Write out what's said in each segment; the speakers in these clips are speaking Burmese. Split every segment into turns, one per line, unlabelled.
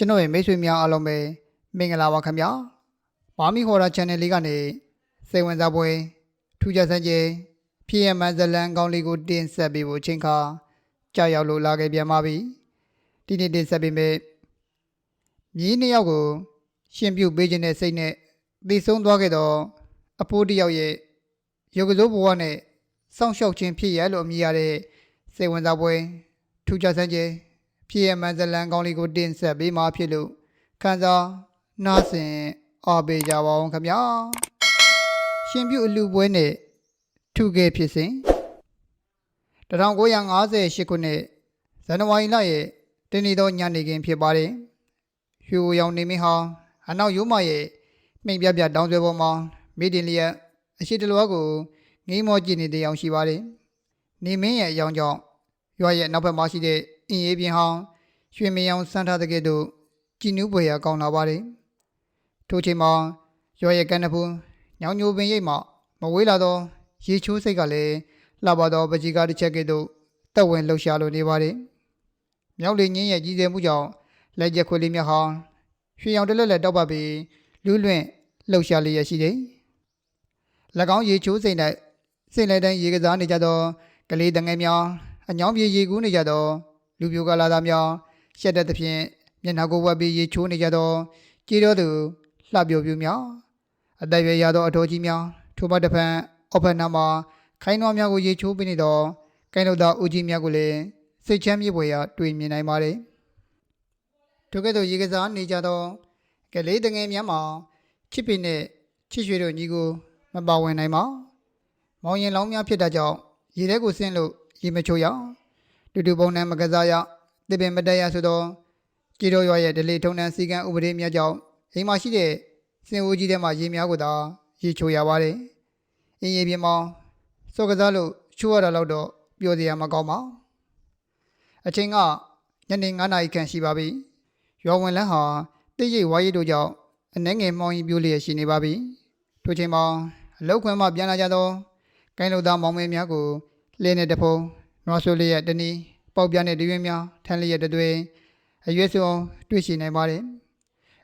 ကျွန်တော်ရဲ့မိတ်ဆွေများအားလုံးပဲမင်္ဂလာပါခင်ဗျာဘာမီခေါ်တာ channel လေးကနေစိတ်ဝင်စားပွဲထူးခြားစမ်းကြဲဖြစ်ရမှန်ဇလန်ကောင်းလေးကိုတင်ဆက်ပေးဖို့အချိန်ခါကြာရောက်လို့လာခဲ့ပြန်ပါပြီဒီနေ့တင်ဆက်ပေးမယ်မြင်းနှစ်ယောက်ကို ရှင်ပြုတ်ပေးခြင်းနဲ့စိတ်နဲ့သိဆုံးသွားခဲ့တော့အဖိုးတစ်ယောက်ရဲ့ရုပ်ကစိုးဘဝနဲ့စောင့်ရှောက်ခြင်းဖြစ်ရလို့အမည်ရတဲ့စိတ်ဝင်စားပွဲထူးခြားစမ်းကြဲ ဖြစ်ရမှန်ဇလန်ကောင်းလေးကိုတင်ဆက်ပေးမှာဖြစ်လို့ခံစားနားဆင်အားပေးကြပါအောင်ခင်ဗျာရှင်ပြုအလူပွဲနဲ့ထုခဲ့ဖြစ်စဉ်1958ခုနှစ်ဇန်နဝါရီလရဲ့တနေ့သောညနေခင်းဖြစ်ပါတယ်ရွှေရောင်နေမင်းဟာအနောက်ရိုးမရဲ့မိန်ပြပြတောင်းဆွဲပေါ်မှာမိတင်လျက်အရှိတလွားကိုငိမ့်မောကြည့်နေတဲ့အောင်ရှိပါတယ်နေမင်းရဲ့အကြောင်းကြောင့်ရွာရဲ့နောက်ဘက်မှာရှိတဲ့ အင်းရေးပြင်ဟောင်းရွှေမယောင်စမ်းထားတဲ့ကဲ့သို့ကြည်နူးပွေရကောင်းလာပါတယ်ထိုချိန်မှာရွာရဲ့ကန်နဖူးညောင်ညိုပင်ရိပ်မှမဝေးလာသောရေချိုးစိတ်ကလည်းလှပသောပကြီးကားတစ်ချက်ကဲ့သို့တက်ဝင်လှုပ်ရှားလိုနေပါတယ်မြောက်လေငင်းရဲ့ကြီးစဲမှုကြောင့်လက်ချက်ခွေလေးမြတ်ဟာရွှေရောင်တလက်လက်တောက်ပပြီးလူးလွင့်လှုပ်ရှားလျက်ရှိတယ်၎င်းရေချိုးစိတ်၌စိတ်လိုက်တိုင်းရေကစားနေကြသောကလေးတငယ်များအညောင်းပြေရေကူးနေကြသော လူပြိုကလာသားများရှက်တဲ့သဖြင့်မျက်နှာကိုဝက်ပြီးရေချိုးနေကြသောကြေးတော်သူလှပျော်ပြူများအသက်ရွယ်ရသောအတော်ကြီးများထိုဘက်တစ်ဖက်အောက်ဘက်နားမှာခိုင်းတော်များကိုရေချိုးပေးနေသောကိုင်းတော်သားဦးကြီးများကိုလည်းစိတ်ချမ်းမြေပွေရာတွေ့မြင်နိုင်ပါတယ်ထိုကဲ့သို့ရေကစားနေကြသောကလေးတငယ်များမှာချစ်ပင်နဲ့ချစ်ရွှေတို့ညီကိုမပါဝင်နိုင်ပါမောင်ရင်လောင်းများဖြစ်တာကြောင့်ရေထဲကိုဆင်းလို့ရေမချိုးရအောင် တူတူပုံနဲ့မကစားရတပင်မတက်ရဆိုတော့ကြည်တော်ရွာရဲ့ဒလေထုံတန်းစီကံဥပဒေများကြောင့်အိမ်မှာရှိတဲ့စင်အိုးကြီးထဲမှာရေများကိုသာရေချိုရပါတယ်။အင်းရေပြင်မှာစောကစားလို့ချိုးရတာတော့ပြောစရာမကောင်းပါ။အချိန်ကညနေ9နာရီခန့်ရှိပါပြီ။ရွာဝင်လန်းဟာတိတ်ရိပ်ဝါရီတို့ကြောင့်အနှဲငယ်မောင်းရင်ပြိုးလျက်ရှိနေပါပြီ။ထိုချိန်မှာအလောက်ခွင်မှပြန်လာကြသောကိုင်းလူသားမောင်မဲများကိုလဲနေတဖုံ နွားဆိုးလေးရဲ့တနည်းပေါက်ပြားတဲ့တရွင်းများထန်းလေးရဲ့တသွေးအရွယ်စုံတွေ့ရှိနိုင်ပါတယ်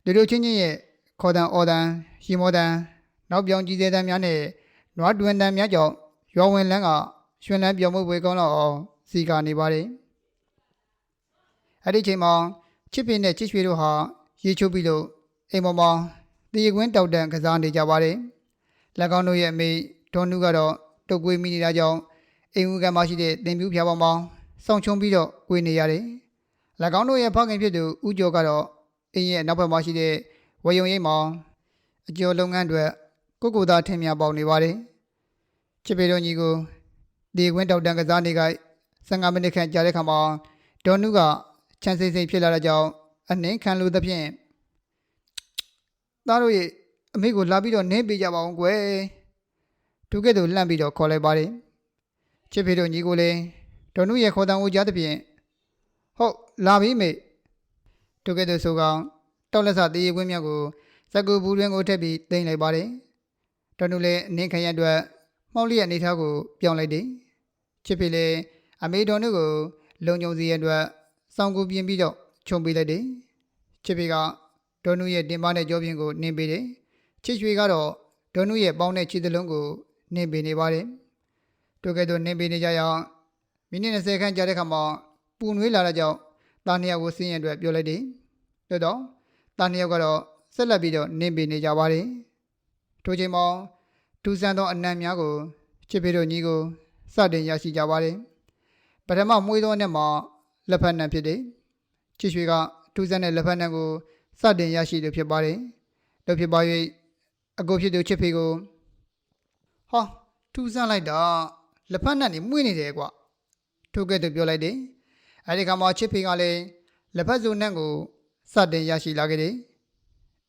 ဒီလိုချင်းချင်းရဲ့ခေါ်တန်အော်တန်ရီမောတန်နောက်ပြောင်ကြီးသေးတန်များနဲ့နွားတွင်တန်များကြောင့်ရွာဝင်လန်းကရွှင်လန်းပြောင်းမှုဝေကောင်းတော့အောင်စီကနေပါတယ်အဲ့ဒီချိန်မှာချစ်ပင်နဲ့ချစ်ရွှေတို့ဟာရေချိုးပြီးလို့အိမ်ပေါ်မှာတရေကွင်းတောက်တန်ကစားနေကြပါတယ်၎င်းတို့ရဲ့အမေဒေါ်နုကတော့တုတ်ကွေးမိနေတာကြောင့် အိမ်ဦးကမှရှိတဲ့တင်ပြူဖျားပေါင်းပေါင်းစောင့်ချုံပြီးတော့ကိုနေရတယ်။၎င်းတို့ရဲ့ဖခင်ဖြစ်သူဦးကျော်ကတော့အိမ်ရဲ့နောက်ဘက်မှာရှိတဲ့ဝယုံရိပ်မှာအကျော်လုပ်ငန်းအတွက်ကိုကိုသားထင်များပေါနေပါတယ်။ချစ်ပေတော်ကြီးကိုဒီကွင်းတောက်တန်ကစားနေက15မိနစ်ခန့်ကြာတဲ့ခါမှာဒေါ်နုကချမ်းစိမ့်စိမ့်ဖြစ်လာတဲ့ကြောင့်အနှင်းခံလို့သဖြင့်သားတို့ရဲ့အမေကိုလာပြီးတော့နင်းပေးကြပါအောင်ကွယ်။သူကဲ့သို့လှမ်းပြီးတော့ခေါ်လိုက်ပါတယ်။ ချစ်ဖေတို့ညီကိုလည်းဒေါ်နုရဲ့ခေါ်တန်ဦးကြားသဖြင့်ဟုတ်လာပြီမေတုကဲ့သို့ဆိုကောင်တောက်လက်စတရေကွင်းမြတ်ကိုစကူဘူးတွင်ကိုထက်ပြီးတင်လိုက်ပါတယ်ဒေါ်နုလည်းအနင်းခရအတွက်မှောက်လျက်အနေထားကိုပြောင်းလိုက်တယ်ချစ်ဖေလည်းအမေဒေါ်နုကိုလုံုံစီရအတွက်စောင်းကူပြင်းပြီးတော့ခြုံပေးလိုက်တယ်ချစ်ဖေကဒေါ်နုရဲ့တင်ပါတဲ့ကြောပြင်းကိုနင်းပေးတယ်ချစ်ရွှေကတော့ဒေါ်နုရဲ့ပေါင်းတဲ့ခြေသလုံးကိုနင်းပေးနေပါတယ် တို့ကဲ့သို့နင်းပေးနေကြရအောင်မိနစ်20ခန့်ကြာတဲ့ခါမှာပူနွေးလာတဲ့ကြောင့်တာနှစ်ယောက်ကိုဆင်းရဲအတွက်ပြောလိုက်တယ်။သို့တော့တာနှစ်ယောက်ကတော့ဆက်လက်ပြီးတော့နင်းပေးနေကြပါတယ်။ထိုချိန်မှာဒူဆန်သောအနံ့များကိုချစ်ဖေတို့ညီကိုစတင်ရရှိကြပါတယ်။ပထမမွေးသောနဲ့မှာလက်ဖက်နံဖြစ်တယ်။ချစ်ရွှေကဒူဆန်တဲ့လက်ဖက်နံကိုစတင်ရရှိလို့ဖြစ်ပါတယ်။တို့ဖြစ်ပါ၍အကိုဖြစ်သူချစ်ဖေကိုဟာထူးဆန်းလိုက်တာ လက်ဖက်နဲ့နေမွေးနေတယ်ကွာထိုကဲ့သို့ပြောလိုက်တယ်အဲဒီကမှချစ်ဖေကလည်းလက်ဖက်စုံနဲ့ကိုစတင်ရရှိလာခဲ့တယ်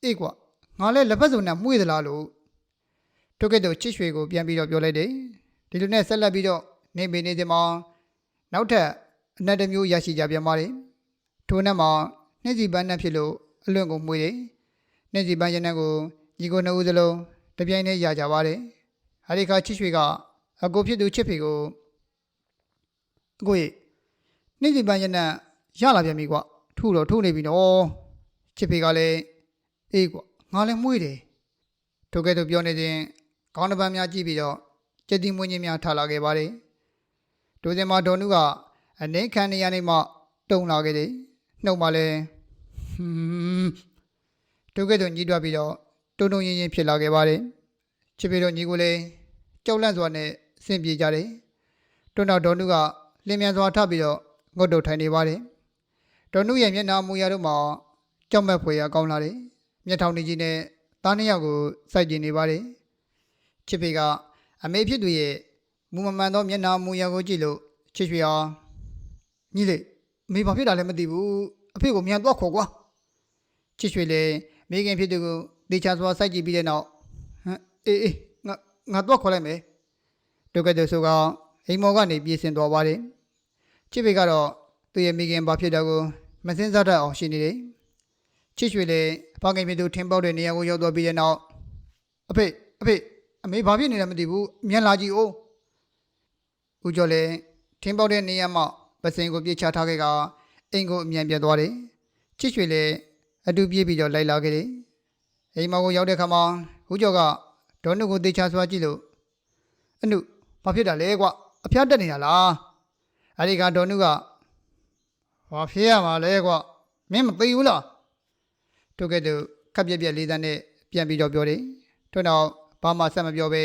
အေးကွာငါလည်းလက်ဖက်စုံနဲ့မွေးသလားလို့ထိုကဲ့သို့ချစ်ရွှေကိုပြန်ပြီးတော့ပြောလိုက်တယ်ဒီလိုနဲ့ဆက်လက်ပြီးတော့နေပေနေသည်မှာနောက်ထပ်အနက်တစ်မျိုးရရှိကြပြန်ပါတယ်ထိုနဲ့မှာနှင်းစီပန်းနဲ့ဖြစ်လို့အလွန့်ကိုမွေးတယ်နှင်းစီပန်းရတဲ့ကိုညီကိုနှစ်ဦးစလုံးတပြိုင်တည်းရကြပါတယ်အဲဒီခါချစ်ရွှေက အကိုဖြစ်သူချစ်ဖေကိုအကိုရေနေ့စီပန်းရနံရလာပြန်ပြီကွာထုတော့ထုနေပြီနော်ချစ်ဖေကလည်းအေးကွာငါလည်းမှုေးတယ်ထိုကဲ့သို့ပြောနေခြင်းခေါင်းတစ်ပန်းများကြည့်ပြီးတော့ကြက်တိမွေးခြင်းများထားလာခဲ့ပါတယ်ဒိုစင်မှာဒေါ်နုကအနှင်းခံနေရနေမှတုံလာခဲ့တယ်နှုတ်မှလည်းဟွန်းထိုကဲ့သို့ညှိတွားပြီးတော့တုံတုံရင်ရင်ဖြစ်လာခဲ့ပါတယ်ချစ်ဖေတို့ညီကိုလည်းကြောက်လန့်စွာနဲ့ ဆင်ပြေကြတယ်တွန်းတော့ဒေါ်နုကလင်းမြန်စွာထပြီးတော့ငုတ်တုတ်ထိုင်နေပါတယ်ဒေါ်နုရဲ့မျက်နှာမူရတို့မှာကြောက်မက်ဖွယ်ရကောင်းလာတယ်မျက်ထောင်နေကြီးနဲ့သားနှစ်ယောက်ကိုစိုက်ကြည့်နေပါတယ်ချစ်ဖေကအမေဖြစ်သူရဲ့မူမမှန်သောမျက်နှာမူရကိုကြည့်လို့ချစ်ရွှေအောင်ညီလေးအမေဘာဖြစ်တာလဲမသိဘူးအဖေကိုမြန်တော့ခေါ်ကွာချစ်ရွှေလည်းမိခင်ဖြစ်သူကိုတေချာစွာစိုက်ကြည့်ပြီးတဲ့နောက်ဟမ်အေးအေးငါငါတော့ခေါ်လိုက်မယ် ဒုက္ကတဆိုကအိမ်မော်ကနေပြေးစင်သွားပါတယ်ချစ်ဖေကတော့သူ့ရဲ့မိခင်ဘာဖြစ်တာကိုမစင်စားတတ်အောင်ရှိနေတယ်ချစ်ရွှေလည်းအဖခင်ဖြစ်သူထင်းပေါက်တဲ့နေရာကိုရောက်သွားပြီးတဲ့နောက်အဖေအဖေအမေဘာဖြစ်နေလဲမသိဘူးမြန်လာကြည့်ဦးဦးကျော်လည်းထင်းပေါက်တဲ့နေရာမှာပစင်ကိုပြေးချထားခဲ့ကအိမ်ကိုအမြန်ပြတ်သွားတယ်ချစ်ရွှေလည်းအတူပြေးပြီးတော့လိုက်လာခဲ့တယ်အိမ်မော်ကိုရောက်တဲ့ခါမှာဦးကျော်ကဒေါ်နုကိုတေချာစွာကြည့်လို့အနု ဘာဖြစ်တာလဲကွအဖျားတက်နေတာလားအဲဒီကဒေါ်နုကဘာဖြစ်ရမှာလဲကွမင်းမသိဘူးလားတို့ကဲ့သို့ခပ်ပြက်ပြက်လေးသားနဲ့ပြန်ပြီးတော့ပြောတယ်ထို့နောက်ဘာမှဆက်မပြောဘဲ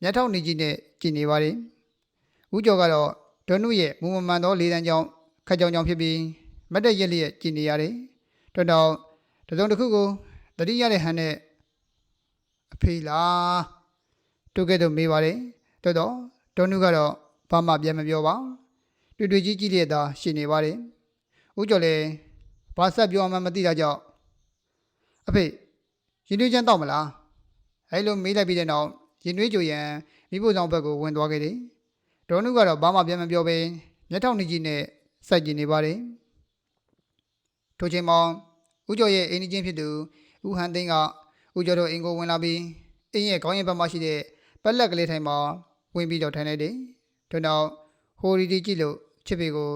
မျက်ထောက်နေကြီးနဲ့ကြည်နေပါတယ်ဦးကျော်ကတော့ဒေါ်နုရဲ့မူမမှန်သောလေးတန်းကြောင့်ခက်ကြောင်ကြောင်ဖြစ်ပြီးမတ်တက်ရက်လျက်ကြည်နေရတယ်ထို့နောက်တစ်စုံတစ်ခုကိုတတိရတဲ့ဟန်နဲ့အဖေလားတို့ကဲ့သို့မေးပါတယ်တော်တော့ ဒေါ်နုကတော့ဘာမှပြန်မပြောပါတွေ့တွေ့ကြီးကြီးလေးသာရှိနေပါတယ်ဦးကျော်လည်းဘာဆက်ပြောမှမသိတာကြောင့်အဖေရင်သွေးချမ်းတောက်မလားအဲလိုမေးလိုက်ပြီးတဲ့နောက်ရင်သွေးကြိုရန်မိဖို့ဆောင်ဘက်ကိုဝင်သွားခဲ့တယ်ဒေါ်နုကတော့ဘာမှပြန်မပြောဘဲမျက်ထောက်နေကြီးနဲ့စိုက်ကြည့်နေပါတယ်ထိုချိန်မှာဦးကျော်ရဲ့အိမ်ကြီးချင်းဖြစ်သူဦးဟန်သိန်းကဦးကျော်တို့အိမ်ကိုဝင်လာပြီးအိမ်ရဲ့ခေါင်းရင်ဘက်မှာရှိတဲ့ပက်လက်ကလေးထိုင်မှာ ဝင်ပြီးတော့ထိုင်လိုက်တယ်ထို့နောက်ဟိုရီတီကြည့်လို့ချစ်ပေကို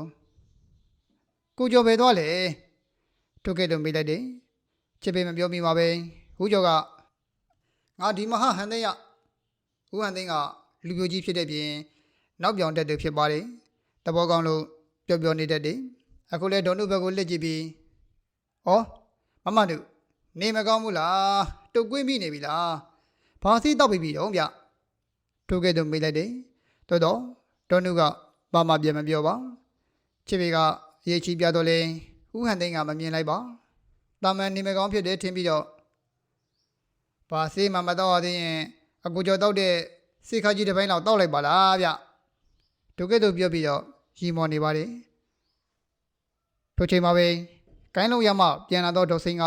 ကိုကျော်ပဲသွားလေထုတ်ခဲ့တော့မေးလိုက်တယ်ချစ်ပေမပြောမိပါပဲဦးကျော်ကငါဒီမဟာဟန်သိန်းရဦးဟန်သိန်းကလူပြိုကြီးဖြစ်တဲ့ပြင်နောက်ပြောင်တက်သူဖြစ်ပါတယ်တဘောကောင်းလို့ပျော်ပျော်နေတတ်တယ်အခုလဲဒေါ်နုဘက်ကိုလက်ကြည့်ပြီးဩမမတို့နေမကောင်းဘူးလားတုတ်ကွေးမိနေပြီလားဘာစီတောက်ပြီးပြီတော့ဗျ ထိုကဲ့သို့မေးလိုက်တယ်တော်တော့ဒေါ်နုကဘာမှပြန်မပြောပါချစ်ပေကရေးချီပြတော့လဲဥဟန်သိန်းကမမြင်လိုက်ပါတာမန်နေမကောင်းဖြစ်တယ်ထင်ပြီးတော့ဘာစေးမှမတော့သေးရင်အကူကျော်တောက်တဲ့စေခါကြီးတစ်ပိုင်းလောက်တောက်လိုက်ပါလားဗျဒုကဲ့သို့ပြောပြီးတော့ရီမော်နေပါတယ်ထိုချိန်မှာပဲကိုင်းလုံးရမပြန်လာတော့ဒေါ်စိန်က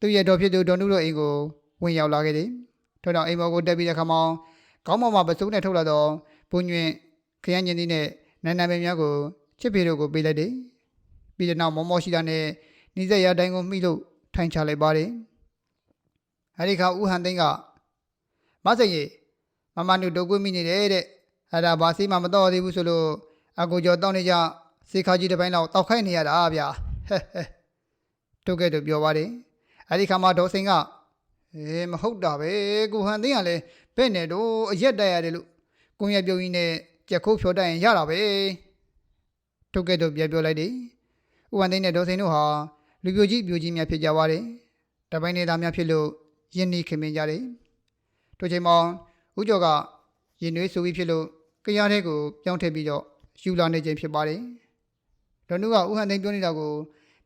သူ့ရဲ့တော်ဖြစ်သူဒေါ်နုတို့အိမ်ကိုဝင်ရောက်လာခဲ့တယ်ထို့နောက်အိမ်ပေါ်ကိုတက်ပြီးတဲ့ခါမှာ ခေါင်းပေါ်မှာပစုံးနဲ့ထုတ်လာတော့ဘုံညွင်ခရမ်းညင်းသည်နဲ့နန်းနာမည်များကိုချစ်ဖေတို့ကိုပေးလိုက်တယ်ပြီးတဲ့နောက်မောမောရှိတာနဲ့နီးစက်ရတိုင်းကိုမှီလို့ထိုင်ချလိုက်ပါတယ်အဲဒီခါဦးဟန်သိန်းကမဆင်ရီမမနုဒုတ်ကွေးမိနေတယ်တဲ့အဲ့ဒါဘာစီမှမတော့သေးဘူးဆိုလို့အကူကျော်တောင်းနေကြစေခါကြီးတစ်ပိုင်းလောက်တောက်ခိုက်နေရတာဗျာဟဲ့ဟဲ့တုတ်ကဲ့တို့ပြောပါတယ်အဲ့ဒီခါမှာဒေါ်စိန်ကအေးမဟုတ်တာပဲကိုဟန်သိန်းကလည်း ဘယ်နဲ့တော့အရက်တက်ရတယ်လို့ကိုရပြုံးကြီးနဲ့ကြက်ခိုးဖြောတက်ရင်ရတာပဲတုတ်ကဲ့တို့ပြောပြောလိုက်တယ်ဥဟန်သိန်းနဲ့ဒေါ်စိန်တို့ဟာလူပြိုကြီးပြိုကြီးများဖြစ်ကြပါတယ်တပိုင်းနေသားများဖြစ်လို့ယဉ်နီခင်မင်ကြတယ်တို့ချိန်မှာဦးကျော်ကရင်နွေးဆူပြီးဖြစ်လို့ကြရားတဲ့ကိုပြောင်းထည့်ပြီးတော့ယူလာနေခြင်းဖြစ်ပါတယ်ဒေါ်နုကဥဟန်သိန်းပြောနေတာကို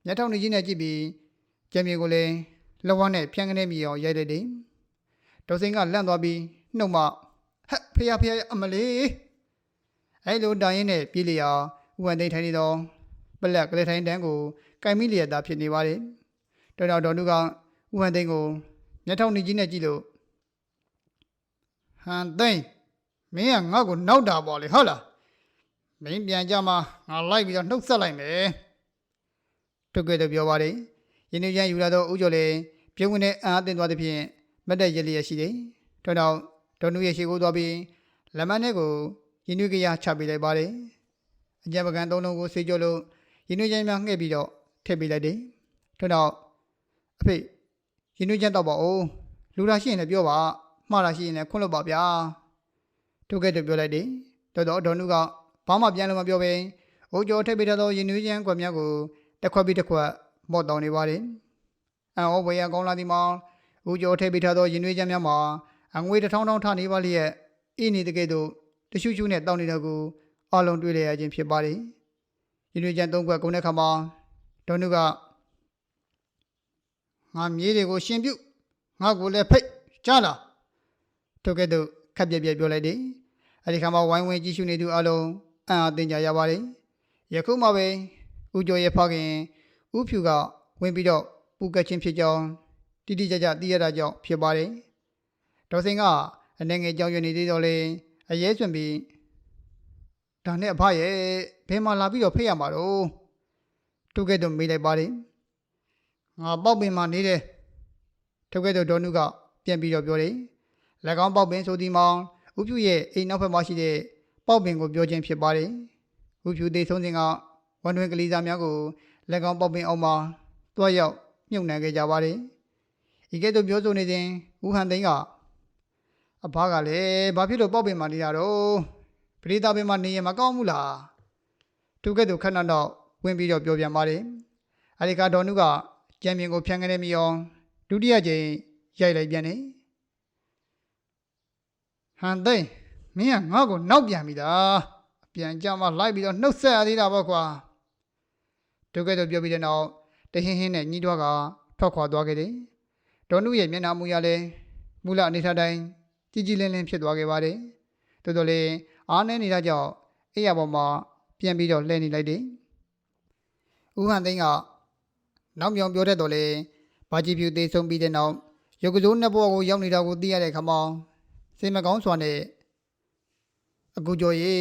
မျက်ထောင်နေကြီးနဲ့ကြည့်ပြီးကြံမြေကိုလည်းလက်ဝါးနဲ့ဖြန်းကနေမိအောင်ရိုက်လိုက်တယ်ဒေါ်စိန်ကလန့်သွားပြီး နှုတ်မဟက်ဖေရဖေရအမလေးအဲလိုတိုင်ရင်နဲ့ပြေးလျာဥဟန်သိန်းထိုင်နေတော့ပလက်ကလေးထိုင်တန်းကိုကင်မိလျက်သားဖြစ်နေပါတယ်တော်တော်ဒေါ်နုကဥဟန်သိန်းကိုမျက်ထောင်နေကြီးနဲ့ကြည့်လို့ဟန်သိန်းမင်းကငါ့ကိုနောက်တာပေါ့လေဟုတ်လားမင်းပြန်ကြမှာငါလိုက်ပြီးတော့နှုတ်ဆက်လိုက်မယ်ထုတ်ကြတော့ပြောပါတယ်ရင်းနှီးချမ်းယူလာတော့ဦးကျော်လည်းပြုံးဝင်တဲ့အံ့အသင့်သွားသဖြင့်မတ်တက်ရလျက်ရှိတယ်ထို့နောက် ဒေါ်နုရဲ့ရှေ့ကိုသွားပြီးလက်မနဲ့ကိုရင်းနှီးကြရချပေးလိုက်ပါတယ်အကြံပကံသုံးလုံးကိုဆေးကြောလို့ရင်းနှီးချမ်းများငှဲ့ပြီးတော့ထည့်ပေးလိုက်တယ်ထို့နောက်အဖေရင်နှွေးချမ်းတော့ပါဦးလူလာရှိရင်လည်းပြောပါမှားတာရှိရင်လည်းခွန့်လို့ပါဗျာထိုကဲ့သို့ပြောလိုက်တယ်တော်တော်ဒေါ်နုကဘာမှပြန်လို့မပြောဘဲအိုးကျော်ထိပ်ပေးထားသောရင်နှွေးချမ်းကွက်များကိုတစ်ခွက်ပြီးတစ်ခွက်မော့တောင်းနေပါတယ်အံဩဘွေရကောင်းလာသည်မှာအိုးကျော်ထိပ်ပေးထားသောရင်နှွေးချမ်းများမှာ အငွေတစ်ထောင်ထောင်ထနေပါလျက်ဤနေတကဲ့သို့တရှုရှုနဲ့တောင်းနေတာကိုအလုံးတွေ့လျက်ခြင်းဖြစ်ပါတယ်ရင်နှွေးချမ်းသုံးခွက်ကုန်တဲ့ခါမှာဒေါ်နုကငါမြေးတွေကိုရှင်ပြုတ်ငါကိုလည်းဖိတ်ကြားလားထိုကဲ့သို့ခက်ပြက်ပြက်ပြောလိုက်တယ်အဲဒီခါမှာဝိုင်းဝန်းကြည့်ရှုနေသူအလုံးအံ့အားသင်ကြရပါတယ်ယခုမှပဲဦးကျော်ရဲ့ဖခင်ဦးဖြူကဝင်ပြီးတော့ပူကက်ချင်းဖြစ်ကြောင်းတိတိကျကျသိရတာကြောင့်ဖြစ်ပါတယ် ဒေါ်စင်ကအနေငယ်ကြောင်ရွနေသေးတော့လေအရေးစွန်ပြီးဒါနဲ့အဖရဲ့ဘယ်မှာလာပြီးတော့ဖိတ်ရမှာတော့ထိုကဲ့သို့မေးလိုက်ပါတယ်ငါပေါက်ပင်မှာနေတယ်ထုတ်ခဲ့တဲ့ဒေါ်နုကပြန်ပြီးတော့ပြောတယ်၎င်းပေါက်ပင်ဆိုဒီမောင်ဥဖြူရဲ့အိမ်နောက်ဘက်မှာရှိတဲ့ပေါက်ပင်ကိုပြောခြင်းဖြစ်ပါတယ်ဥဖြူသေးဆုံးစဉ်ကဝန်တွင်ကလေးစားများကို၎င်းပေါက်ပင်အောင်မှာတွားရောက်မြုပ်နှံခဲ့ကြပါတယ်ဤကဲ့သို့ပြောဆိုနေစဉ်ဦးဟန်သိန်းက အဖကလည်းဘာဖြစ်လို့ပေါက်ပင်မှာနေတာတော့ပရိသတ်ပင်မှာနေရင်မကောင်းဘူးလားထုတ်ခဲ့တဲ့ခဏတော့ဝင်ပြီးတော့ပြောပြန်ပါတယ်အရိကဒေါ်နုကကြံမြင်ကိုဖြန်းကနေမိအောင်ဒုတိယကြိမ်ရိုက်လိုက်ပြန်တယ်ဟန်သိန်းမင်းကငါ့ကိုနောက်ပြန်ပြီလားအပြန်ကြမှာလိုက်ပြီးတော့နှုတ်ဆက်ရသေးတာပေါ့ကွာဒုက္ကတော့ပြောပြီးတဲ့နောက်တဟင်းဟင်းနဲ့ညီးတွားကထွက်ခွာသွားခဲ့တယ်ဒေါ်နုရဲ့မျက်နှာမူရလဲမူလအနေထားတိုင်း ကြည်ကြည်လင်းလင်းဖြစ်သွားခဲ့ပါတယ်တော်တော်လေးအားနေနေတာကြောင့်အိယာပေါ်မှာပြန်ပြီးတော့လှည့်နေလိုက်တယ်ဦးဟန်သိန်းကနောက်မြောင်ပြောတတ်တော့လေဘာကြီးပြူသေးဆုံးပြီးတဲ့နောက်ရုပ်ကစိုးနှစ်ဘောကိုရောက်နေတာကိုသိရတဲ့ခါမှာစိတ်မကောင်းစွာနဲ့အကူကျော်ရေ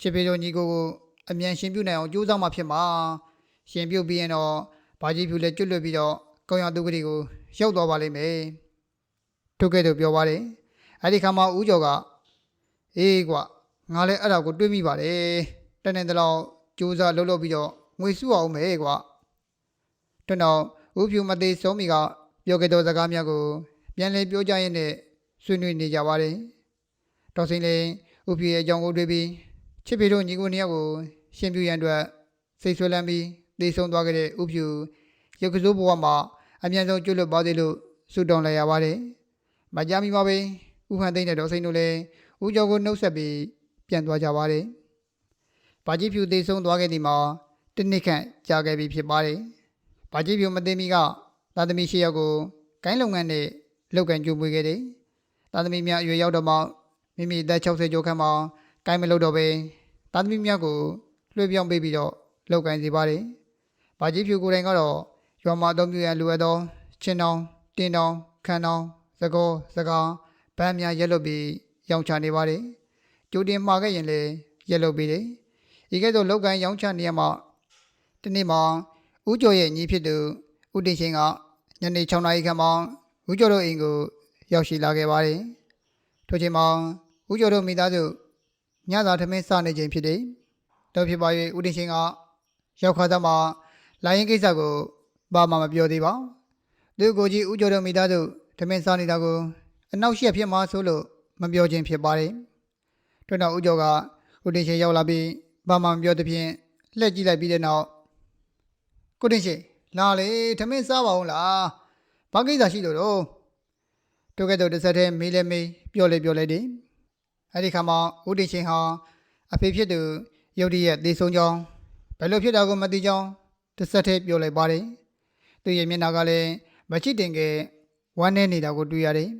ချစ်ပေတော်ညီကိုကိုအမြန်ရှင်ပြုတ်နိုင်အောင်ကြိုးစားမှဖြစ်မှာရှင်ပြုတ်ပြီးရင်တော့ဘာကြီးပြူလည်းကျွတ်လွတ်ပြီးတော့ကောင်းရသူကလေးကိုရောက်သွားပါလိမ့်မယ်ထုတ်ခဲ့တော့ပြောပါတယ် အဲ့ဒီခါမှာဦးကျော်ကအေးကွာငါလည်းအဲ့ဒါကိုတွေးမိပါတယ်တနေ့တလောက်ကြိုးစားလှုပ်လှုပ်ပြီးတော့ငွေစုအောင်မယ်ကွာတွန်းတော့ဦးဖြူမသေးဆုံးမီကပြောခဲ့သောစကားများကိုပြန်လည်ပြောကြရင်းနဲ့ဆွေးနွေးနေကြပါတယ်။တော်စင်လည်းဦးဖြူရဲ့အကြောင်းကိုတွေးပြီးချစ်ပေတို့ညီကိုနှစ်ယောက်ကိုရှင်းပြရန်အတွက်စိတ်ဆွဲလန်းပြီးသေဆုံးသွားခဲ့တဲ့ဦးဖြူရုပ်ကစိုးဘဝမှာအမြန်ဆုံးကျွတ်လွတ်ပါသေးလို့ဆုတောင်းလိုက်ရပါတယ်။မကြမီမှာပဲ ဦးဟန်သိန်းတဲ့တော်စိန်တို့လည်းဦးကျော်ကိုနှုတ်ဆက်ပြီးပြန်သွားကြပါတယ်။ဘာကြီးဖြူသေဆုံးသွားခဲ့ဒီမှာတစ်နှစ်ခန့်ကြာခဲ့ပြီဖြစ်ပါတယ်။ဘာကြီးပြိုမသိမီကသာသမီရှေ့ရောက်ကိုကိုင်းလုပ်ငန်းနဲ့လောက်ကန်ကြိုးပွေခဲ့တယ်။သာသမီများအရွယ်ရောက်တော့မှမိမိအသက်60ကျော်ခန့်မှာကိုင်းမလုပ်တော့ပဲသာသမီများကိုလွှဲပြောင်းပေးပြီးတော့လောက်ကန်စီပါတယ်။ဘာကြီးပြိုကိုယ်တိုင်ကတော့ရွာမှာအသုံးပြုရန်လိုအပ်သောချင်းတောင်တင်းတောင်ခန်းတောင်သကောစကား ဗန်းများရက်လွတ်ပြီးရောင်းချနေပါတယ်။ကြိုတင်မှာခဲ့ရင်လည်းရက်လွတ်ပြီးတယ်။ဤကဲ့သို့လောက်ကန်ရောင်းချနေရမှာဒီနေ့မှာဦးကျော်ရဲ့ညီဖြစ်သူဦးတင်ရှင်ကညနေ6နာရီခန့်မှာဦးကျော်တို့အိမ်ကိုရောက်ရှိလာခဲ့ပါတယ်။ထိုချိန်မှာဦးကျော်တို့မိသားစုညစာထမင်းစားနေချိန်ဖြစ်တယ်။တို့ဖြစ်ပါ၍ဦးတင်ရှင်ကရောက်ခါသားမှာလာရင်ကိစ္စကိုဘာမှမပြောသေးပါဘူး။သူကိုကြီးဦးကျော်တို့မိသားစုထမင်းစားနေတာကို အနောက်ရှက်ဖြစ်မှာဆိုလို့မပြောခြင်းဖြစ်ပါတယ်။ထို့နောက်ဦးကျော်ကဦးတင်ရှင်ရောက်လာပြီးဘာမှမပြောသဖြင့်လှည့်ကြည့်လိုက်ပြီးတဲ့နောက်ကိုတင်ရှင်လာလေထမင်းစားပါဦးလားဘာကိစ္စရှိလို့တော့တို့ကဲ့တော့တစ်ဆက်တည်းမေးလဲမေးပြောလဲပြောလဲဒီအဲ့ဒီခါမှာဦးတင်ရှင်ဟာအဖေဖြစ်သူရုတ်တရက်သေဆုံးကြောင်းဘယ်လိုဖြစ်တာကိုမသိကြောင်းတစ်ဆက်တည်းပြောလိုက်ပါတယ်သူရဲ့မျက်နှာကလည်းမချစ်တင်ကဝမ်းနေနေတာကိုတွေ့ရတယ်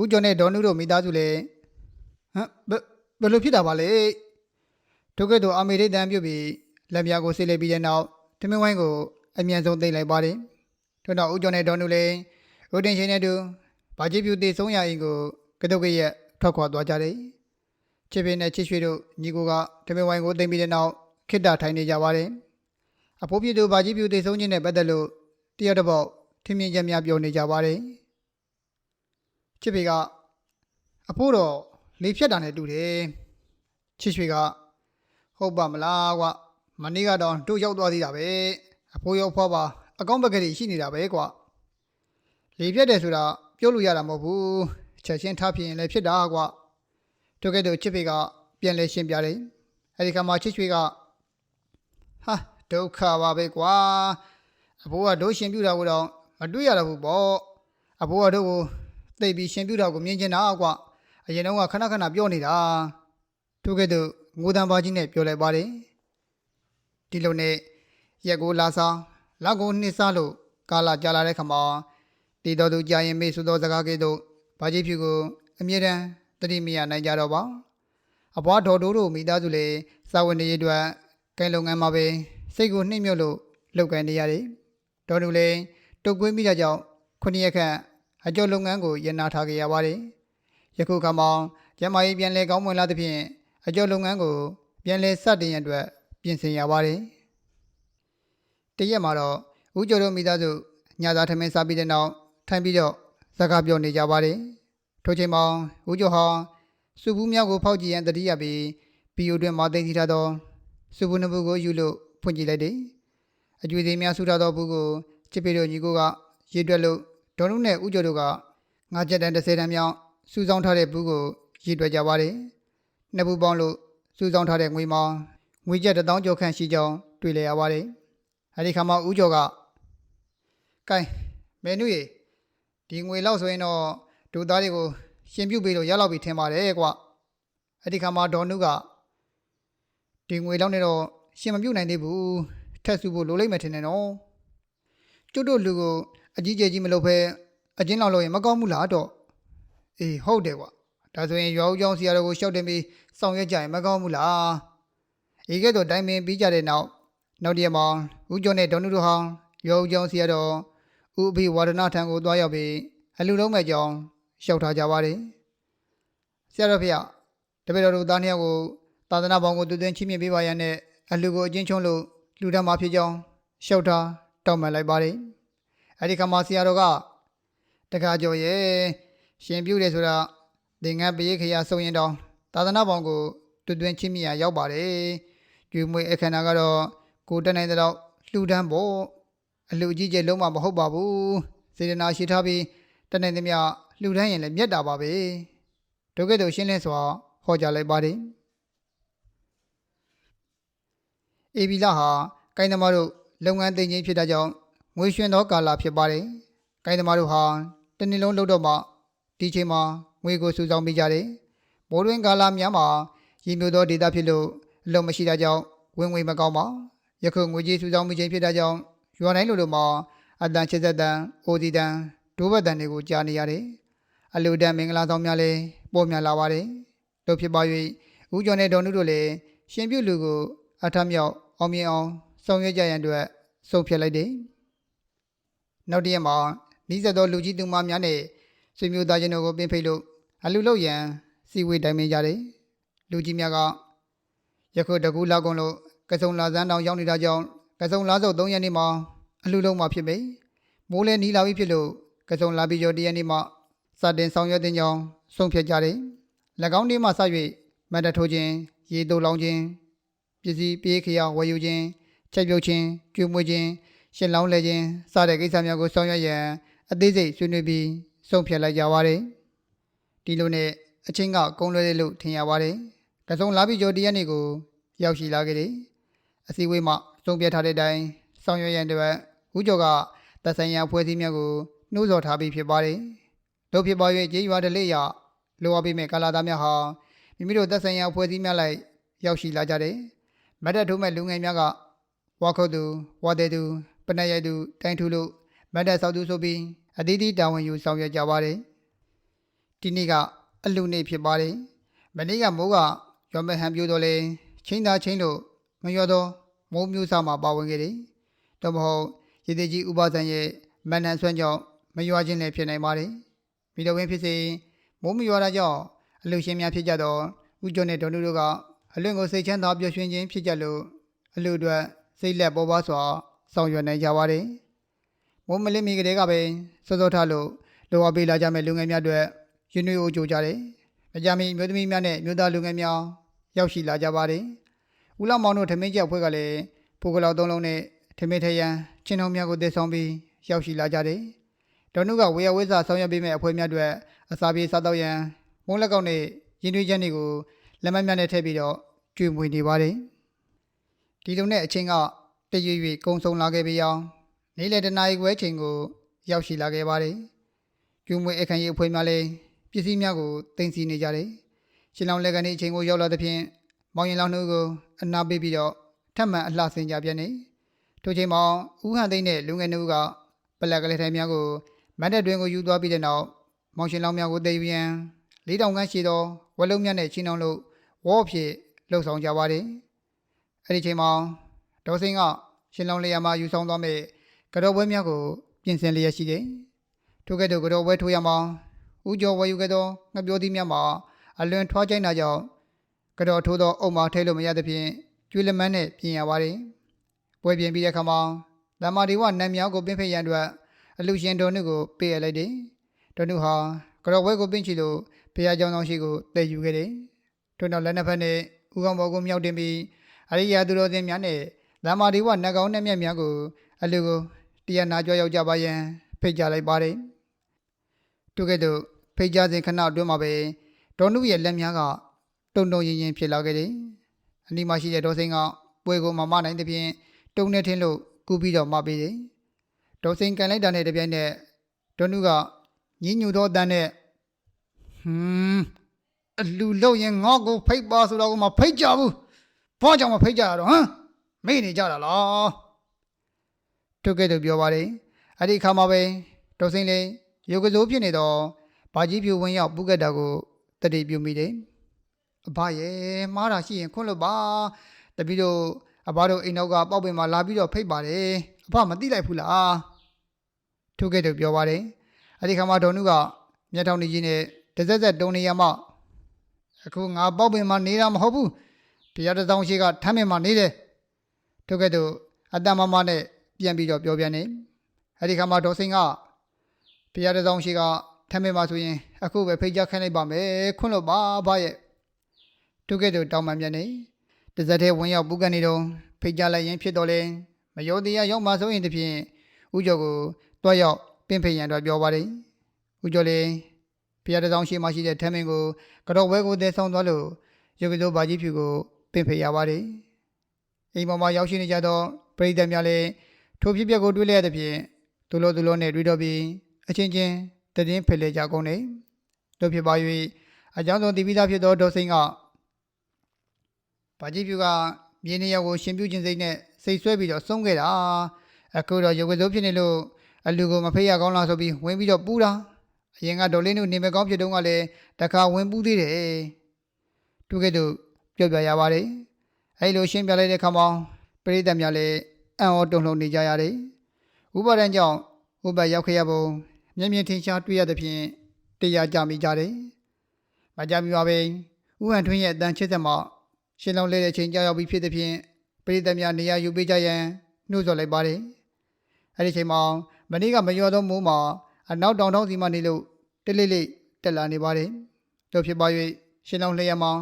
ဦးကျော်နဲ့ဒေါ်နုတို့မိသားစုလည်းဟမ်ဘယ်ဘယ်လိုဖြစ်တာပါလဲတို့ကဲ့တော့အမေရိတန်ပြုတ်ပြီးလက်ပြားကိုဆေးလိုက်ပြီးတဲ့နောက်ထမင်းဝိုင်းကိုအမြန်ဆုံးသိမ့်လိုက်ပါတယ်။ထို့နောက်ဦးကျော်နဲ့ဒေါ်နုလည်းဦးတင်ရှင်နဲ့တူဘာကြီးပြူတေဆုံးရရင်ကိုကတုတ်ကရက်ထွက်ခွာသွားကြတယ်။ချစ်ပင်နဲ့ချစ်ရွှေတို့ညီကိုကထမင်းဝိုင်းကိုသိမ့်ပြီးတဲ့နောက်ခိတ္တထိုင်နေကြပါတယ်။အဖိုးပြူတို့ဘာကြီးပြူတေဆုံးခြင်းနဲ့ပတ်သက်လို့တယောက်တစ်ပေါက်ထင်မြင်ချက်များပြောနေကြပါတယ်။ ချစ်ပေကအဖိုးတော့လေဖြတ်တာနဲ့တူတယ်။ချစ်ရွှေကဟုတ်ပါမလားကွာမနေ့ကတော့တို့ရောက်သွားသေးတာပဲအဖိုးရောက်ဖွားပါအကောင့်ဘက်ကလေးရှိနေတာပဲကွာလေပြတ်တယ်ဆိုတာပြောလို့ရတာမဟုတ်ဘူးချက်ချင်းထားဖြစ်ရင်လည်းဖြစ်တာကွာတို့ကဲ့သို့ချစ်ဖေကပြန်လဲရှင်းပြတယ်အဲဒီခါမှာချစ်ချွေကဟာဒုက္ခပါပဲကွာအဘိုးကတို့ရှင်ပြတာကိုတော့မတွေ့ရတော့ဘူးပေါ့အဘိုးကတို့ကို သိပ်ပြီးရှင်ပြတာကိုမြင်ချင်တာကွာအရင်တော့ကခဏခဏပြောနေတာတို့ကဲ့သို့ငိုတန်ပါကြီးနဲ့ပြောလိုက်ပါတယ်ဒီလိုနဲ့ရက်ကိုလာစားလက်ကိုနှစ်စားလို့ကာလာကြာလာတဲ့ခါမှာတည်တော်သူကြာရင်မေ့ဆိုသောစကားကဲ့သို့ဘာကြီးဖြူကိုအမြဲတမ်းတတိမရနိုင်ကြတော့ပါအဘွားတော်တို့တို့မိသားစုလည်းစာဝန်တွေအတွက်ကဲလုပ်ငန်းမှာပဲစိတ်ကိုနှိမ့်မြုပ်လို့လုပ်ကိုင်နေရတယ်တော်တို့လည်းတုတ်ကွေးမိတာကြောင့်ခုနှစ်ရက်ခန့် အကျော်လုပ်ငန်းကိုရနာထားခဲ့ရပါတယ်ယခုခါမှာကျမကြီးပြန်လဲကောင်းမွန်လာသဖြင့်အကျော်လုပ်ငန်းကိုပြန်လဲစတင်ရန်အတွက်ပြင်ဆင်ရပါတယ်တရက်မှာတော့ဦးကျော်တို့မိသားစုညစာထမင်းစားပြီးတဲ့နောက်ထိုင်ပြီးတော့စကားပြောနေကြပါတယ်ထိုချိန်မှာဦးကျော်ဟာစုဘူးမြောက်ကိုဖောက်ကြည့်ရန်တတိယပြီးဘီယိုတွင်မှာသိသိထားသောစုဘူးနှစ်ဘူးကိုယူလို့ဖွင့်ကြည့်လိုက်တယ်အကျွေးသေးများဆူထားသောဘူးကိုချစ်ပေတို့ညီကိုကရေတွက်လို့ ဒေါ်နုနဲ့ဦးကျော်တို့ကငါးချက်တန်း30တန်းမြောက်စူဆောင်းထားတဲ့ဘူးကိုရေတွက်ကြပါတယ်နှစ်ဘူးပေါင်းလို့စူဆောင်းထားတဲ့ငွေမောင်ငွေကျပ်တစ်သောင်းကျော်ခန့်ရှိကြောင်းတွေ့လည်ရပါတယ်အဲဒီခါမှာဦးကျော်ကကဲမဲနုရေဒီငွေလောက်ဆိုရင်တော့ဒုသားတွေကိုရှင်ပြုတ်ပေးလို့ရလောက်ပြီထင်ပါတယ်ကွအဲဒီခါမှာဒေါ်နုကဒီငွေလောက်နဲ့တော့ရှင်မပြုတ်နိုင်သေးဘူးထက်စုဖို့လိုလိမ့်မယ်ထင်တယ်နော်ကျွတ်တို့လူကို အကြီးကျယ်ကြီးမလုပ်ဖဲအချင်းလောက်လို့ရင်မကောင်းဘူးလားတော့အေးဟုတ်တယ်ကွဒါဆိုရင်ရွာဦးကျောင်းဆရာတော်ကိုရှောက်တင်ပြီးစောင့်ရက်ကြရင်မကောင်းဘူးလားအေးကဲတော့တိုင်ပင်ပြီးကြတဲ့နောက်နောက်တရက်မှာဦးကျော်နဲ့ဒေါ်နုတို့ဟောင်းရောဦးကျောင်းစီရတော်ဦးအဖေဝါဒနာထံကိုသွားရောက်ပြီးအလူလုံးမဲ့ကြောင်းလျှောက်ထားကြပါတယ်ဆရာတော်ဖေတပည့်တော်တို့သားနှစ်ယောက်ကိုသာသနာပေါင်းကိုတူသွင်းချင်းမြင့်ပေးပါရန်နဲ့အလူကိုအချင်းချုံလို့လူတန်းမှာဖြစ်ကြောင်းလျှောက်ထားတောင်းပန်လိုက်ပါတယ် အဲဒီခါမှာဆရာတော်ကတခါကျော်ရဲ့ရှင်ပြုတယ်ဆိုတာသင်္ကန်းပရိခရာစုံရင်တောင်းသာသနာပေါင်းကိုတူသွင်းချင်းမြင့်ရရောက်ပါတယ်ကျွေးမွေးအခမ်းအနားကတော့ကိုတက်နိုင်တဲ့တော့လှူဒန်းဖို့အလူကြီးကျယ်လုံးဝမဟုတ်ပါဘူးစေတနာရှိထားပြီးတက်နိုင်သမျှလှူဒန်းရင်လည်းမြတ်တာပါပဲဒုက္ကတို့ရှင်းလင်းစွာဟောကြားလိုက်ပါတယ်အေဘီလာဟာကိုင်းသမားတို့လုပ်ငန်းသိမ်းခြင်းဖြစ်တာကြောင့် ငွေရွှင်သောကာလဖြစ်ပါတယ်ကိုင်းသမားတို့ဟာတနေ့လုံးလုပ်တော့မှဒီချိန်မှာငွေကိုစုဆောင်းပေးကြတယ်မိုးတွင်ကာလများမှာရည်မျိုးသောဒေတာဖြစ်လို့အလုံးမရှိတာကြောင့်ဝင်ငွေမကောင်းပါယခုငွေကြေးစုဆောင်းမှုချင်းဖြစ်တာကြောင့်ရွာတိုင်းလိုလိုမှာအတန်ချစ်သက်တန်အိုဒီတန်ဒိုးဘတ်တန်တွေကိုကြားနေရတယ်။အလူတန်မင်္ဂလာဆောင်များလည်းပေါ်များလာပါတယ်။တို့ဖြစ်ပါ၍ဦးကျော်နဲ့ဒေါ်နုတို့လည်းရှင်ပြုလူကိုအထမြောက်အောင်မြင်အောင်ဆောင်ရွက်ကြရန်အတွက်ဆုံးဖြတ်လိုက်တယ်။ နောက်တစ်ရက်မှာနီးစပ်သောလူကြီးသူမများနဲ့ဆွေမျိုးသားချင်းတို့ကိုပင်ဖိတ်လို့အလူလို့ရန်စီဝေးတိုင်ပင်ကြတယ်။လူကြီးများကယခုတကူလာကုန်လို့ကစုံလာစန်းတောင်ရောက်နေတာကြောင့်ကစုံလာစုပ်3ရက်နေ့မှာအလှလုံးမှာဖြစ်ပေမိုးလဲနီးလာပြီဖြစ်လို့ကစုံလာပြီးကျော်တရက်နေ့မှာစတင်ဆောင်ရွက်တဲ့ကြောင်းဆုံးဖြတ်ကြတယ်၎င်းနေ့မှစ၍မတ်တထိုးခြင်းရေတိုးလောင်ခြင်းပစ္စည်းပြေးခရဝယ်ယူခြင်းချက်ပြုတ်ခြင်းကျွေးမွေးခြင်း ရှင်လောင်းလဲခြင်းစတဲ့ကိစ္စများကိုဆောင်ရွက်ရန်အသေးစိတ်ဆွေးနွေးပြီးဆုံးဖြတ်လိုက်ကြပါတယ်ဒီလိုနဲ့အချင်းကကုန်းလွဲတယ်လို့ထင်ရပါတယ်ကစုံလာပြီးကျော်တရက်နေ့ကိုရောက်ရှိလာခဲ့တယ်အစည်းအဝေးမှာဆုံးဖြတ်ထားတဲ့အတိုင်းဆောင်ရွက်ရန်အတွက်ဦးကျော်ကသက်ဆိုင်ရာဖွဲ့စည်းများကိုနှိုးဆော်ထားပြီးဖြစ်ပါတယ်။တို့ဖြစ်ပါ၍ကြေးရွာတလေးရလိုအပ်ပေးမဲ့ကာလာသားများဟာမိမိတို့သက်ဆိုင်ရာဖွဲ့စည်းများလိုက်ရောက်ရှိလာကြတယ်။မတ်တက်ထိုးမဲ့လူငယ်များကဝါခုတ်သူဝါတဲ့သူ ပနက်ရိုက်သူတိုင်းထူလို့မတ်တက်ဆောက်သူဆိုပြီးအသီးသီးတာဝန်ယူဆောင်ရွက်ကြပါတယ်။ဒီနေ့ကအလူနေ့ဖြစ်ပါတယ်။မနေ့ကမိုးကရွာမဲ့ဟန်ပြိုးတော်လဲချင်းသာချင်းလို့မရောတော့မိုးမျိုးစားမှာပါဝင်ခဲ့တယ်။တော့မဟုတ်ရည်သေးကြီးဥပဇံရဲ့မန်နန်ဆွမ်းကြောင့်မရွာခြင်းလည်းဖြစ်နိုင်ပါတယ်။ပြီးတော့ဝင်ဖြစ်စေမိုးမရွာတာကြောင့်အလူရှင်များဖြစ်ကြတော့ဥကျော်နဲ့ဒေါ်နုတို့ကအလွင့်ကိုစိတ်ချမ်းသာပျော်ရွှင်ခြင်းဖြစ်ကြလို့အလူအတွက်စိတ်လက်ပေါ်ပါစွာ ဆောင်ရွက်နိုင်ကြပါတယ်။မိုးမလင်းမီကလေးကပဲစောစောထားလို့လောအပေးလာကြမဲ့လူငယ်များအတွက်ရင်းနှီးအိုးကြိုကြတယ်။မကြမီမျိုးသမီးများနဲ့မျိုးသားလူငယ်များရောက်ရှိလာကြပါတယ်။ဦးလောင်မောင်တို့ထမင်းချက်ဖွဲ့ကလည်းပိုကလောက်သုံးလုံးနဲ့ထမင်းထရန်ချင်းတော်များကိုတည်ဆောင်ပြီးရောက်ရှိလာကြတယ်ဒေါ်နုကဝေယဝိဇ္ဇာဆောင်ရွက်ပေးမဲ့အဖွဲ့များအတွက်အစာပြေစားတော့ရန်မုန်းလက်ကောက်နဲ့ရင်သွေးချက်တွေကိုလက်မတ်များနဲ့ထည့်ပြီးတော့ကျွေးမွေနေပါတယ်ဒီလိုနဲ့အချင်းက တရွေ့ရွေ့ကုံဆုံးလာခဲ့ပြီးအောင်နေ့လယ်တနာရီခွဲချိန်ကို ရောက်ရှိလာခဲ့ပါတယ်ကျွေးမွေအခမ်းရေးအဖွဲ့များလည်းပစ္စည်းများကိုတင်စီနေကြတယ်ရှင်လောင်လက်ကနေအချိန်ကိုရောက်လာသဖြင့်မောင်ရင်လောင်တို့ကိုအနာပေးပြီးတော့ထပ်မံအလှဆင်ကြပြန်နေထိုချိန်မှာဦးဟန်သိန်းနဲ့လူငယ်တို့ကပလက်ကလေးထိုင်များကိုမတ်တက်တွင်ကိုယူသွားပြီးတဲ့နောက်မောင်ရှင်လောင်များကိုတည်ယူရန်လေးတောင်ကန်းရှိသောဝက်လုံးများနဲ့ချင်းအောင်လို့ဝေါ့ဖြစ်လှုပ်ဆောင်ကြပါတယ်အဲ့ဒီချိန်မှာ ဒေါ်စင်းကရှင်လောင်လျာမှာယူဆောင်သွားမဲ့ကတော်ပွဲများကိုပြင်ဆင်လျက်ရှိတယ်ထိုကဲ့သို့ကတော်ပွဲထိုးရမှာဦးကျော်ဝယ်ယူခဲ့သောငှက်ပြောသီးများမှာအလွန်ထွားကျိုင်းတာကြောင့်ကတော်ထိုးသောအုံမှာထဲလို့မရသဖြင့်ကျွေးလက်မန်းနဲ့ပြင်ရပါတယ်ပွဲပြင်ပြီးတဲ့အခါမှာဓမ္မဒီဝနတ်များကိုပင့်ဖိတ်ရန်အတွက်အလူရှင်တော်နုကိုပေးရလိုက်တယ်တော်နုဟာကတော်ပွဲကိုပင့်ချီလို့ဘုရားကျောင်းတော်ရှိကိုတည်ယူခဲ့တယ်ထို့နောက်လက်နှစ်ဖက်နဲ့ဦးကောင်ဘော်ကိုမြောက်တင်ပြီးအရိယာသူတော်စင်များနဲ့ ဓမ္မဒီဝနတ်ကောင်းနဲ့မြတ်များကိုအလူကိုတရားနာကြွရောက်ကြပါရန်ဖိတ်ကြလိုက်ပါတယ်သူကဲ့သို့ဖိတ်ကြစဉ်ခဏအတွင်းမှာပဲဒေါ်နုရဲ့လက်များကတုံတုံရင်ရင်ဖြစ်လာခဲ့တယ်အနီးမှာရှိတဲ့ဒေါ်စိန်ကပွဲကိုမမနိုင်တဲ့ဖြင့်တုံနေထင်းလို့ကူပြီးတော့မပေးတယ်ဒေါ်စိန်ကန်လိုက်တာနဲ့တပြိုင်နက်ဒေါ်နုကညင်ညူသောအတန်းနဲ့ဟွန်းအလူလို့ရင်ငေါ့ကိုဖိတ်ပါဆိုတော့ကိုမဖိတ်ကြဘူးဘာကြောင့်မဖိတ်ကြရတော့ဟမ် မေ့နေကြတာလားတုတ်ကဲ့သို့ပြောပါတယ်အဲ့ဒီခါမှာပဲဒေါ်စိန်လေးရုပ်ကစိုးဖြစ်နေတော့ဘာကြီးပြူဝင်းရောက်ပုကက်တာကိုတတိပြုမိတယ်အဘရဲ့မားတာရှိရင်ခွန့်လို့ပါတပီတို့အဘတို့အိမ်နောက်ကပေါက်ပင်မှာလာပြီးတော့ဖိတ်ပါတယ်အဘမသိလိုက်ဘူးလားထုကဲ့သို့ပြောပါတယ်အဲ့ဒီခါမှာဒေါ်နုကမျက်ထောင်နေကြီးနဲ့တစက်စက်တုံနေရမှအခုငါပေါက်ပင်မှာနေတာမဟုတ်ဘူးတရားတစ်စောင်းရှိကထမ်းပင်မှာနေတယ် ထုကဲ့သို့အတ္တမမနဲ့ပြန်ပြီးတော့ပြောပြန်နေအဲ့ဒီခါမှာဒေါ်စိန်ကဘုရားတစ်စောင်းရှိကထမ်းပင်မှာဆိုရင်အခုပဲဖိတ်ကြခိုင်းလိုက်ပါမယ်ခွန့်လို့ပါဘရဲ့ထုကဲ့သို့တောင်းပန်ပြန်နေတစက်တဲ့ဝင်ရောက်ပူကန်နေတော့ဖိတ်ကြလိုက်ရင်ဖြစ်တော့လဲမယောတရားရောက်မှဆိုရင်တဖြင့်ဥကျော်ကိုတွားရောက်ပင့်ဖိတ်ရန်တော့ပြောပါတယ်ဥကျော်လေးဘုရားတစ်စောင်းရှိမှရှိတဲ့ထမ်းပင်ကိုကတော့ဝဲကိုတဲဆောင်သွားလို့ရုပ်ကစိုးဘာကြီးဖြူကိုပင့်ဖိတ်ရပါတယ် အိမ်ပေါ်မှာရောက်ရှိနေကြတော့ပရိသတ်များလည်းထိုဖြစ်ပျက်ကိုတွေးလဲတဲ့ဖြင့်သူလိုသူလိုနဲ့တွေးတော့ပြီးအချင်းချင်းတည်င်းဖယ်လေကြကုန်တယ်တို့ဖြစ်ပါ၍အကြောင်းဆုံးတည်ပြီးသားဖြစ်သောဒေါ်စိန်ကဘာကြီးဖြူကမြေနေရောက်ကိုရှင်ပြုခြင်းစိတ်နဲ့စိတ်ဆွဲပြီးတော့ဆုံးခဲ့တာအခုတော့ရုပ်ကစိုးဖြစ်နေလို့အလူကိုမဖိတ်ရကောင်းလားဆိုပြီးဝင်ပြီးတော့ပူတာအရင်ကဒေါ်လေးတို့နေမကောင်းဖြစ်တုန်းကလည်းတခါဝင်ပူသေးတယ်သူကဲ့သို့ပြောပြရပါတယ် အဲလိုရှင်းပြလိုက်တဲ့ခါမှာပရိသတ်များလည်းအံ့ဩတုန်လှုပ်နေကြရတယ်ဥပါဒံကြောင့်ဥပရောက်ခဲ့ရပုံမြင်မြင်ထင်ရှားတွေ့ရသဖြင့်တရားကြမိကြတယ်မကြမီပါပဲဥဟန်ထွင်းရဲ့အတန်ချစ်သက်မှာရှင်းလောင်းလဲတဲ့ချိန်ကြာရောက်ပြီးဖြစ်သဖြင့်ပရိသတ်များနေရာယူပေးကြရန်နှိုးဆော်လိုက်ပါတယ်အဲဒီချိန်မှာမနေ့ကမလျော်သောမိုးမှာအနောက်တောင်တောင်စီမှနေလို့တလိလိတက်လာနေပါတယ်တို့ဖြစ်ပါ၍ရှင်းလောင်းလျက်မှာ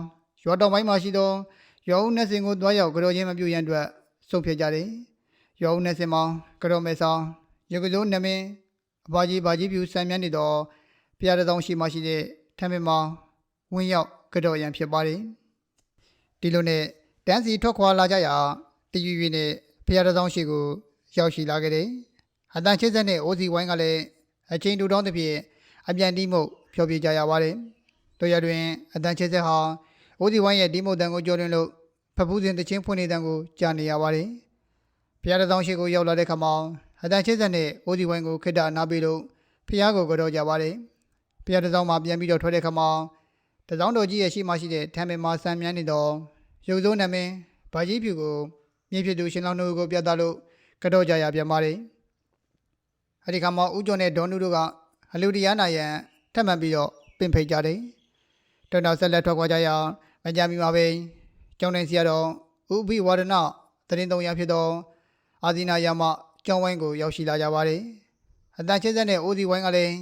ရွာတောင်ပိုင်းမှာရှိသော ရွာဦးနဲ့စင်ကိုတွားရောက်ကြောချင်းမပြုတ်ရန်အတွက်ဆုံးဖြတ်ကြတယ်ရွာဦးနဲ့စင်မှာကြောမဲဆောင်ရုပ်ကစိုးနမင်းအဘာကြီးဘာကြီးပြူဆံမြန်းနေတော့ဘုရားတော်ရှိမှရှိတဲ့ထမ်းမင်းမှာဝင်းရောက်ကြောရန်ဖြစ်ပါတယ်ဒီလိုနဲ့တန်းစီထွက်ခွာလာကြရာတရွေရွေနဲ့ဘုရားတော်ရှိကိုရောက်ရှိလာခဲ့တယ်အတန်ချစ်ဆက်နဲ့အိုစီဝိုင်းကလည်းအချင်းတူတောင်းသဖြင့်အပြန်တီးမှုဖျော်ပြကြရပါတယ်တို့ရတွင်အတန်ချစ်ဆက်ဟာ အိုစီဝိုင်းရဲ့ဒီမိုတန်ကိုကြော်လွင်လို့ဖဖူးစဉ်တချင်းဖွင့်နေတဲ့ကိုကြားနေရပါတယ်ဘုရားတော်ရှိကိုရောက်လာတဲ့ခါမှာအတန်ချစ်ဆက်နဲ့အိုစီဝိုင်းကိုခိတ္တနာပေးလို့ဖះကိုကြော်ကြပါတယ်ဘုရားတော်မှာပြန်ပြီးတော့ထွက်တဲ့ခါမှာတစောင်းတော်ကြီးရဲ့ရှိမှရှိတဲ့ထံပင်မှာဆံမြန်းနေတော့ရုပ်စိုးနာမည်ဘာကြီးဖြူကိုမြေဖြစ်သူရှင်လောင်းတို့ကိုပြသလို့ကြော်ကြရပြန်ပါတယ်အဲဒီခါမှာဦးကျော်နဲ့ဒေါ်နုတို့ကအလူတရားနာရန်ထပ်မံပြီးတော့ပင်ဖိတ်ကြတယ်တော်တော်ဆက်လက်ထွက်ခွာကြရအောင် မကြမီပါပဲကျောင်းနိုင်စီရတော့ဥပိဝါဒနာတရင်သုံးရဖြစ်သောအာဇီနာယမကျောင်းဝိုင်းကိုရောက်ရှိလာကြပါတယ်အတန်ချစ်ဆက်နဲ့အိုစီဝိုင်းကလည်း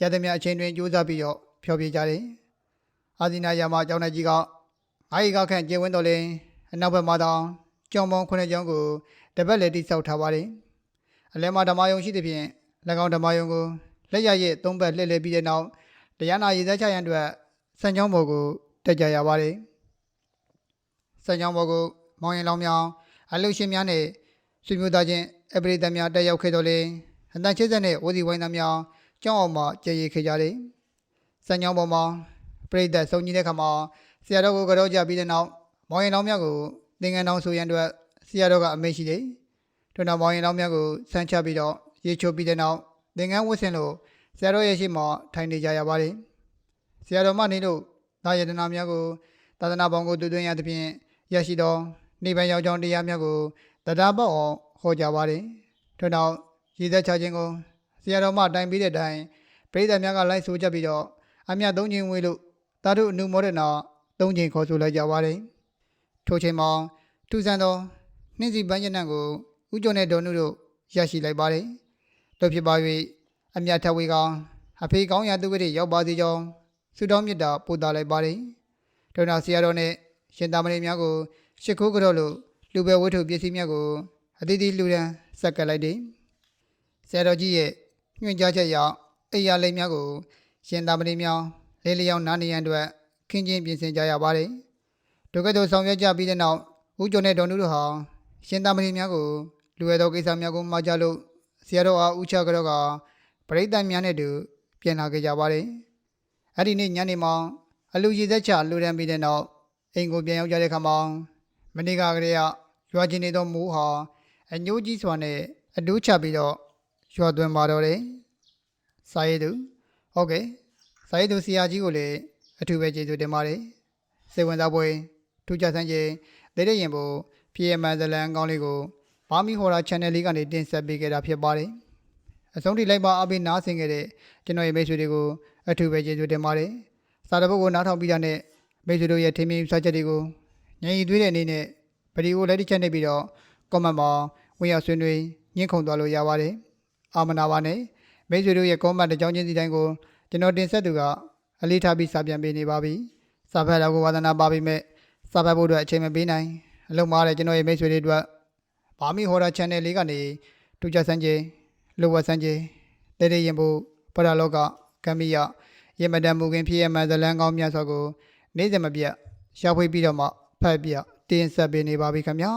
ရသမျှအချိန်တွင်ကြိုးစားပြီးတော့ဖျော်ပြကြတယ်အာဇီနာယမကျောင်းနိုင်ကြီးကအားရီကခန့်ကျင်းဝင်းတော်လဲအနောက်ဘက်မှာတောင်ကျောင်းပေါင်းခုနှစ်ကျောင်းကိုတပတ်လည်းတိစောက်ထားပါတယ်အလဲမှာဓမ္မယုံရှိသဖြင့်၎င်းဓမ္မယုံကိုလက်ရရဲ့သုံးဘက်လှည့်လည်ပြီးတဲ့နောက်တရားနာရည်သက်ချရန်အတွက်စံကြောင်းပေါ်ကို တက်ကြရပါတယ်စံကြောင်းပေါ်ကိုမောင်ရင်လောင်မြောင်အလုရှင်များနဲ့ဆွေမျိုးသားချင်းအပရိသတ်များတက်ရောက်ခဲ့တော်လေအတန်ချစ်ဆက်နဲ့ဝစီဝိုင်းသားများကြောင်းအောင်မှကြည်ရခဲ့ကြတယ်စံကြောင်းပေါ်မှာပရိသတ်စုံကြီးတဲ့ခါမှာဆရာတော်ကိုကြောကြပြီးတဲ့နောက်မောင်ရင်လောင်များကိုသင်္ကန်းတော်ဆိုရန်အတွက်ဆရာတော်ကအမိန့်ရှိတယ်ထွန်းတော်မောင်ရင်လောင်များကိုဆန်းချပြီးတော့ရေချိုးပြီးတဲ့နောက်သင်္ကန်းဝတ်ဆင်လို့ဆရာတော်ရဲ့ရှိမှထိုင်နေကြရပါတယ်ဆရာတော်မနေလို့ သာယတနာများကိုသာသနာပေါင်းကိုတူသွင်းရသဖြင့်ရရှိသောနိဗ္ဗာန်ရောက်ကြောင်းတရားများကိုတရားပေါက်အောင်ဟောကြားပါတယ်ထွန်းတော်ရည်သက်ချခြင်းကိုဆရာတော်မတိုင်ပြီးတဲ့အတိုင်းပရိသတ်များကလိုက်ဆိုကြပြီးတော့အမြတ်သုံးခြင်းဝေးလို့သာဓုအနုမောဒနာသုံးခြင်းခေါ်ဆိုလိုက်ကြပါတယ်ထိုချိန်မှာထူဆန်းသောနှင်းစီပန်းကျင်နံကိုဥကြုံတဲ့ဒေါ်နုတို့ရရှိလိုက်ပါတယ်တို့ဖြစ်ပါ၍အမြတ်ထဝေကောင်အဖေကောင်းရာသူဝိတွေရောက်ပါစေကြောင်း ဆုတောင်းမြတ်တာပို့တာလိုက်ပါတယ်ဒေါနာဆရာတော်နဲ့ရှင်သာမဏေများကိုရှ िख ိုးကြောလို့လူပဲဝိထုပစ္စည်းများကိုအသီးသီးလူရန်ဆက်ကပ်လိုက်တယ်ဆရာတော်ကြီးရဲ့ညွှန်ကြားချက်အရအိယာလိမ်များကို ရှင်သာမဏေများလေးလျောင်းနားနေရန်အတွက်ခင်းချင်းပြင်ဆင်ကြရပါတယ်ဒုက္ကသိုလ်ဆောင်ရွက်ကြပြီးတဲ့နောက်ဦးကျော်နဲ့ဒေါ်နုတို့ဟာရှင်သာမဏေများကိုလူရသောကိစ္စများကိုမှာကြလို့ဆရာတော်အားဦးချကြောကပရိသတ်များနဲ့တူပြန်လာခဲ့ကြပါတယ် အဲ့ဒီနေ့ညနေမှာအလူရည်သက်ချလူရန်ပြီးတဲ့နောက်အိမ်ကိုပြန်ရောက်ကြတဲ့အခါမှာမနေ့ကကလေးကရွာချင်းနေသောမိုးဟာအညိုးကြီးစွာနဲ့အတူးချပြီးတော့ရွာသွင်းပါတော့တယ်စာရေးသူဟုတ်ကဲ့စာရေးသူဆရာကြီးကိုလည်းအထူးပဲကျေးဇူးတင်ပါတယ်စေဝင်စားပွဲထူးခြားဆန်းခြင်းဒေတဲ့ရင်ဖို့ပြည်အမှန်ဇလန်ကောင်းလေးကိုဘာမီဟော်ရာ channel လေးကနေတင်ဆက်ပေးခဲ့တာဖြစ်ပါတယ်အဆုံးထိလိုက်ပါအပိနားဆင်ခဲ့တဲ့ကျွန်တော်ရဲ့မိတ်ဆွေတွေကို အထူးပဲကျေးဇူးတင်ပါတယ်စာတပုတ်ကိုနားထောင်ပြီးတာနဲ့မိတ်ဆွေတို့ရဲ့ထင်မြင်စချက်တွေကိုညင်ရီသွေးတဲ့အနေနဲ့ဗီဒီယိုလိုက်တစ်ချက်နေပြီးတော့ comment မှာဝင်ရောက်ဆွေးနွေးညှင့်ခုန်သွားလို့ရပါတယ်အာမနာပါနဲ့မိတ်ဆွေတို့ရဲ့ comment တစ်ကြောင်းချင်းစီတိုင်းကိုကျွန်တော်တင်ဆက်သူကအလေးထားပြီးစာပြန်ပေးနေပါပြီစာဖတ်တော့ကိုဝါသနာပါပြီမဲ့စာဖတ်ဖို့အတွက်အချိန်မပေးနိုင်အလုံးမားတဲ့ကျွန်တော်ရဲ့မိတ်ဆွေတွေအတွက်ဘာမီဟော်ရာ channel လေးကနေတူကြဆန်းချင်းလိုဝတ်ဆန်းချင်းတဲတဲရင်ဖို့ပရလောကကမ္မီယ ရေမတန်မူခင်ဖြစ်ရမှန်ဇလန်းကောင်းများစွာကိုနေ့စဉ်မပြတ်ရှာဖွေပြီးတော့မှဖတ်ပြတင်ဆက်ပေးနေပါပြီခင်ဗျာ